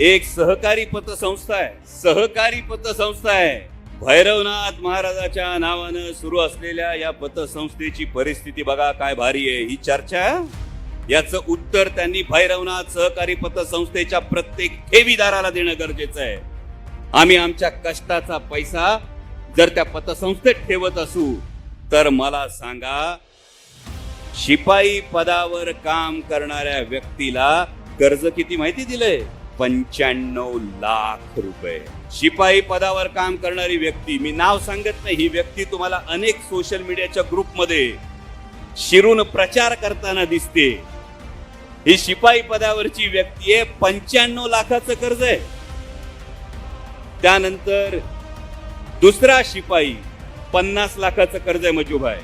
एक सहकारी पतसंस्था आहे. सहकारी पतसंस्था आहे. भैरवनाथ महाराजाच्या नावानं सुरू असलेल्या या पतसंस्थेची परिस्थिती बघा काय भारी आहे. ही चर्चा याचं उत्तर त्यांनी भैरवनाथ सहकारी पतसंस्थेच्या प्रत्येक ठेवीदाराला देणं गरजेचं आहे. आम्ही आमच्या कष्टाचा पैसा जर त्या पतसंस्थेत ठेवत असू तर मला सांगा शिपाई पदावर काम करणाऱ्या व्यक्तीला कर्ज किती माहिती दिलंय? पंच्याण्णव लाख रुपये. शिपाई पदावर काम करणारी व्यक्ती मी नाव सांगत नाही ही व्यक्ती तुम्हाला अनेक सोशल मीडियाच्या ग्रुपमध्ये शिरून प्रचार करताना दिसते. ही शिपाई पदावरची व्यक्ती आहे पंच्याण्णव लाखाचं कर्ज आहे. त्यानंतर दुसरा शिपाई पन्नास लाखाचं कर्ज आहे मजूभाई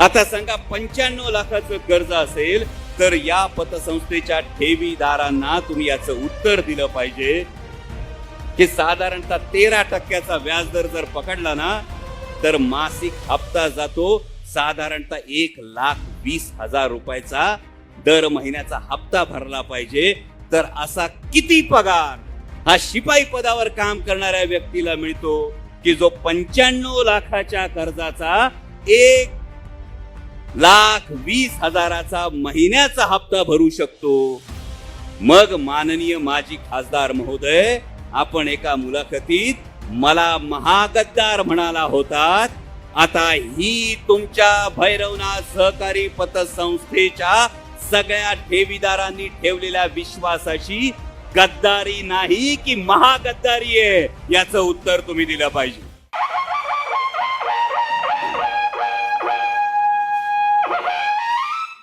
आता सांगा पंच्याण्णव लाखाचं कर्ज असेल तर या पतसंस्थेच्या ठेवीदारांना तुम्ही याचं उत्तर दिलं पाहिजे. की साधारणतः तेरा टक्क्याचा व्याजदर जर पकडला ना तर मासिक हप्ता जातो साधारणतः एक लाख वीस हजार रुपयाचा. दर महिन्याचा हप्ता भरला पाहिजे. तर असा किती पगार हा शिपाई पदावर काम करणाऱ्या व्यक्तीला मिळतो की जो पंच्याण्णव लाखाच्या कर्जाचा एक लाख वीस हजाराचा महिन्याचा हप्ता भरू शकतो. मग माननीय माजी खासदार महोदय आपण एका मुलाखतीत मला महागद्दार म्हणाला होतात आता ही तुमच्या भैरवनाथ सहकारी पतसंस्थेच्या सगळ्या ठेवीदारांनी ठेवलेल्या विश्वासाची गद्दारी नाही की महागद्दारी आहे याचं उत्तर तुम्ही दिलं पाहिजे.